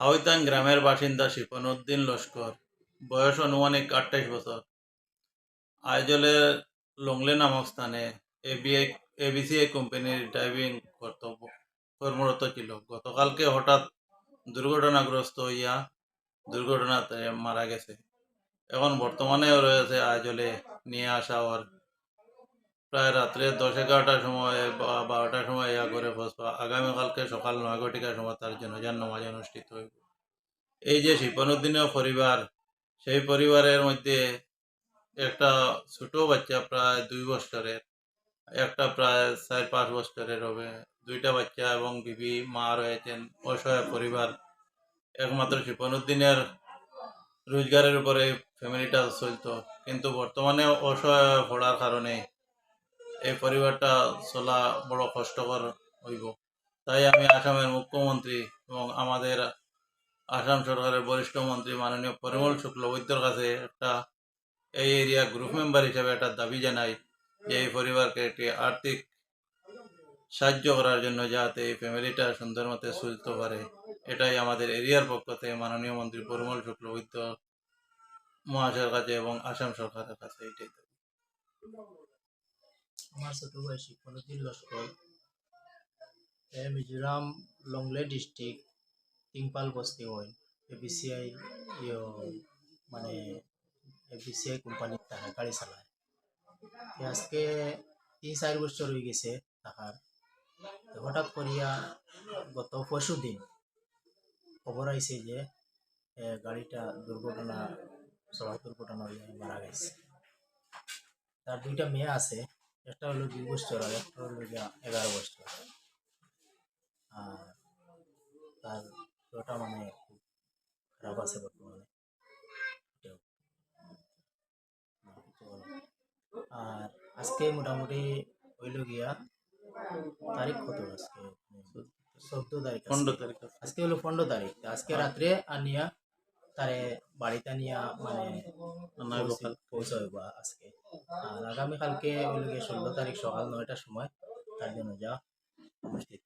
হাউইতান গ্রামের বাসিন্দা শিপনউদ্দিন লস্কর। বয়স অনুমানিক আটাইশ বছর। আইজলের লংলে নামক স্থানে এবিআই এবিসিআই কোম্পানির ড্রাইভিং কর্তব্য, কর্মরত ছিল। গতকালকে হঠাৎ দুর্ঘটনাগ্রস্ত হইয়া দুর্ঘটনাতে মারা গেছে। এখন বর্তমানেও রয়েছে আইজলে নিয়ে আসা ওর প্রায় রাত্রে দশ এগারোটার সময়, বা বারোটার সময় ইয়া করে বসবা আগামীকালকে সকাল নয় ঘটিকার সময় তার জনজান নামাজ অনুষ্ঠিত হইব। এই যে শিপনুদ্দিনের পরিবার, সেই পরিবারের মধ্যে একটা ছোট বাচ্চা প্রায় দুই বছরের, একটা প্রায় চার পাঁচ বছরের হবে। দুইটা বাচ্চা এবং বিবি, মা রয়েছেন, অসহায় পরিবার। একমাত্র শিপনুদ্দিনের রোজগারের উপরে ফ্যামিলিটা চলতো। কিন্তু বর্তমানে অসহায় পড়ার কারণে এই পরিবারটা চলা বড় কষ্টকর হইব তাই আমি আসামের মুখ্যমন্ত্রী এবং আমাদের আসাম সরকারের বরিষ্ঠ মন্ত্রী মাননীয় পরিমল শুক্ল শুক্লবৈদ্যর কাছে একটা এই এরিয়া গ্রুপ মেম্বার হিসেবে একটা দাবি জানাই যে এই পরিবারকে একটি আর্থিক সাহায্য করার জন্য যাতে এই ফ্যামিলিটা সুন্দর মতে চলতে পারে এটাই আমাদের এরিয়ার পক্ষ থেকে মাননীয় মন্ত্রী পরিমল শুক্ল শুক্লবৈদ্য মহাশয়ের কাছে এবং আসাম সরকারের কাছে এটাই। আমার ছোট ভাই শিক্ষণুদ্দিন লস্কর। এ মিজোরাম লংলে ডিস্ট্রিক্ট টিংপাল বস্তি হয়। এবিসিআই ইয়ে মানে এ এবিসিআই কোম্পানির তারা গাড়ি চালায়। আজকে তিন চার বছর হয়ে গেছে থাকার তো হঠাৎ করিয়া গত পরশু দিন খবর আইছে যে এ, গাড়িটা দুর্ঘটনা সড়ক দুর্ঘটনা মারা গেছে। তার দুইটা মেয়ে আছে। একটা হলো দুই বছর আর একটা হলো এগারো বছর। আর তার ওটা মানে খুব খারাপ আছে বর্তমানে। আর আজকে মোটামুটি হইল গিয়া তারিখ কত আজকে? চোদ্দ তারিখ পনেরো তারিখ আজকে। হলো পনেরো তারিখ। আজকে রাত্রে আনিয়া তারে বাড়িতে নিয়া মানে। পৌঁছাইব আজকে। আর আগামীকালকে ওই গিয়ে ষোলো তারিখ সকাল নয়টার সময় তার জন্য যা অনুষ্ঠিত